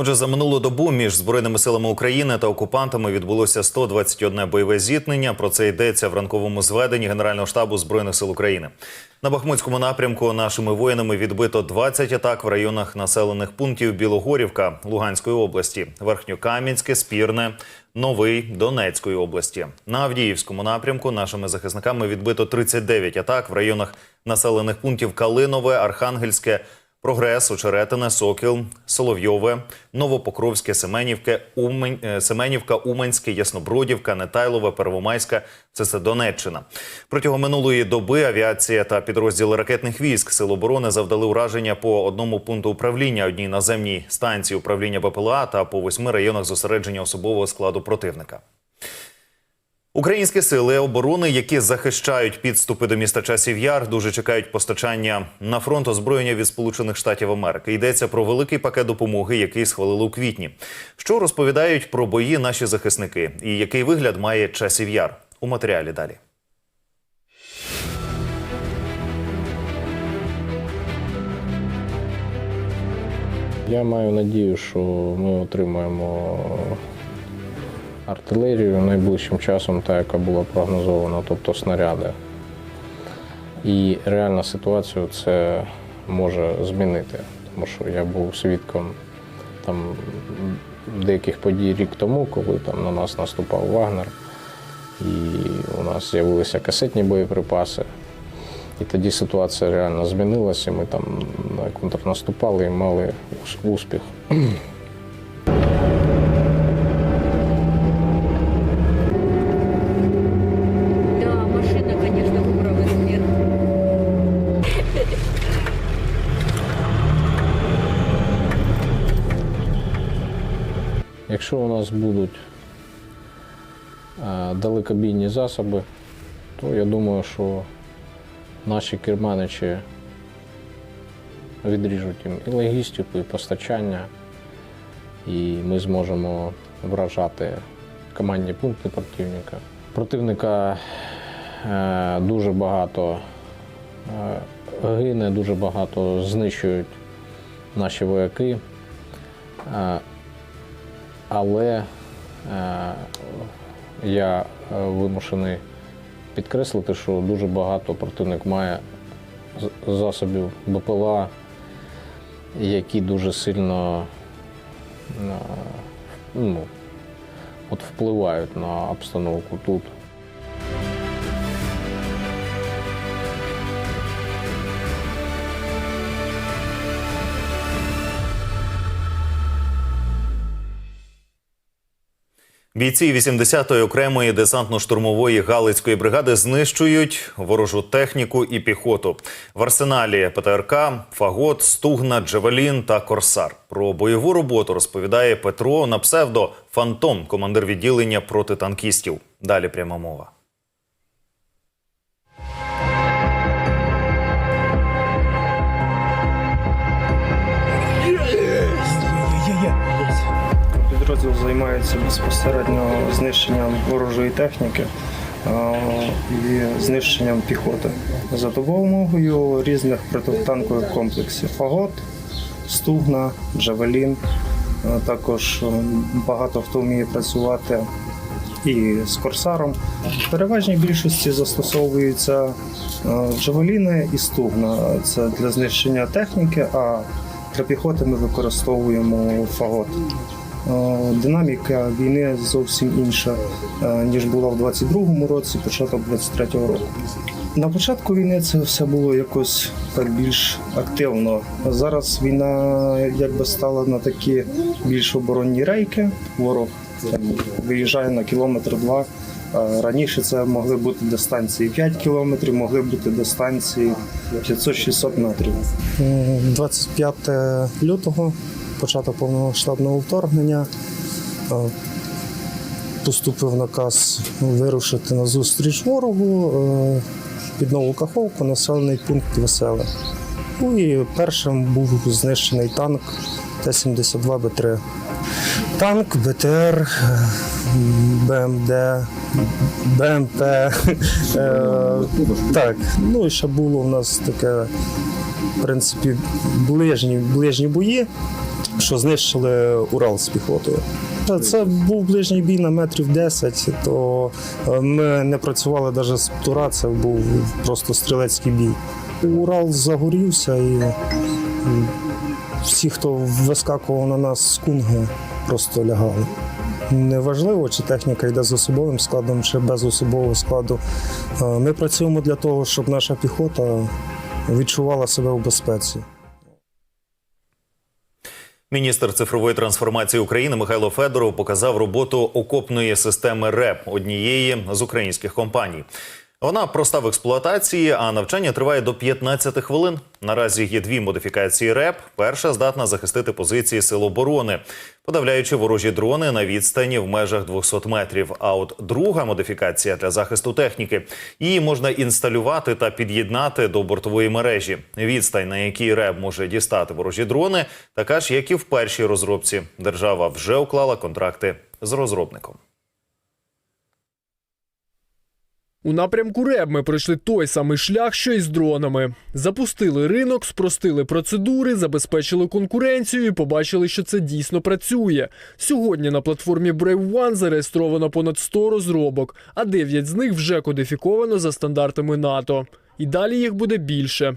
Отже, за минулу добу між збройними силами України та окупантами відбулося 121 бойове зіткнення. Про це йдеться в ранковому зведенні Генерального штабу збройних сил України. На Бахмутському напрямку нашими воїнами відбито 20 атак в районах населених пунктів Білогорівка Луганської області, Верхньокам'янське, Спірне, Новий Донецької області. На Авдіївському напрямку нашими захисниками відбито 39 атак в районах населених пунктів Калинове, Архангельське. Прогрес, Очеретине, Сокіл, Соловйове, Новопокровське, Семенівке, Умень, е, Семенівка, Уманське, Яснобродівка, Нетайлове, Первомайська – це все Донеччина. Протягом минулої доби авіація та підрозділи ракетних військ Сил оборони завдали ураження по одному пункту управління, одній наземній станції управління БПЛА та по восьми районах зосередження особового складу противника. Українські сили оборони, які захищають підступи до міста Часів Яр, дуже чекають постачання на фронт озброєння від Сполучених Штатів Америки. Йдеться про великий пакет допомоги, який схвалили у квітні. Що розповідають про бої наші захисники, і який вигляд має Часів Яр у матеріалі далі. Я маю надію, що ми отримаємо артилерію найближчим часом, та яка була прогнозована, тобто снаряди. І реальна ситуацію це може змінити, тому що я був свідком там деяких подій рік тому, коли там на нас наступав Вагнер, і у нас з'явилися касетні боєприпаси. І тоді ситуація реально змінилася. Ми там контрнаступали і мали успіх. Якщо у нас будуть е, далекобійні засоби, то я думаю, що наші керманичі відріжуть їм і логістику, і постачання, і ми зможемо вражати командні пункти противника. Противника е, дуже багато е, гине, дуже багато знищують наші вояки. Але е, я е, вимушений підкреслити, що дуже багато противник має засобів БПЛА, які дуже сильно е, ну, от впливають на обстановку тут. Бійці 80-ї окремої десантно-штурмової галицької бригади знищують ворожу техніку і піхоту. В арсеналі ПТРК, Фагот, Стугна, Джевелін та Корсар. Про бойову роботу розповідає Петро на псевдо Фантом, командир відділення протитанкістів. Далі пряма мова. Підрозділ займається безпосередньо знищенням ворожої техніки і знищенням піхоти за допомогою різних протитанкових комплексів Фагот, Стугна, Джавелін. Також багато хто вміє працювати і з корсаром. В переважній більшості застосовуються джавеліни і стугна. Це для знищення техніки, а для піхоти ми використовуємо фагот. Е, Динаміка війни зовсім інша, е, ніж була в 22-му році, початок 23-го року. На початку війни це все було якось так більш активно. Зараз війна якби стала на такі більш оборонні рейки. Ворог виїжджає на кілометр два. Раніше це могли бути дистанції 5 кілометрів, могли бути дистанції 500-600 метрів. 25 лютого, початок повномасштабного вторгнення. Е, Поступив наказ вирушити на зустріч ворогу е, під нову Каховку, населений пункт Веселе. Ну і першим був знищений танк Т-72 Б3. Танк, БТР, е, БМД, БМП. Так, ну і ще було в нас таке в принципі, ближні, ближні бої. Що знищили Урал з піхотою. Це був ближній бій на метрів 10, то е, ми не працювали навіть з Тура, це був просто стрілецький бій. Урал загорівся і всі, хто вискакував на нас з кунги, просто лягали. Неважливо, чи техніка йде з особовим складом, чи без особового складу. Е, Ми працюємо для того, щоб наша піхота відчувала себе в безпеці. Міністр цифрової трансформації України Михайло Федоров показав роботу окопної системи РЕП однієї з українських компаній. Вона проста в експлуатації, а навчання триває до 15 хвилин. Наразі є дві модифікації РЕП. Перша здатна захистити позиції сил оборони, подавляючи ворожі дрони на відстані в межах 200 метрів. А от друга модифікація для захисту техніки. Її можна інсталювати та під'єднати до бортової мережі. Відстань, на якій РЕП може дістати ворожі дрони, така ж, як і в першій розробці. Держава вже уклала контракти з розробником. У напрямку РЕБ ми пройшли той самий шлях, що й з дронами. Запустили ринок, спростили процедури, забезпечили конкуренцію і побачили, що це дійсно працює. Сьогодні на платформі Brave One зареєстровано понад 100 розробок, а 9 з них вже кодифіковано за стандартами НАТО. І далі їх буде більше.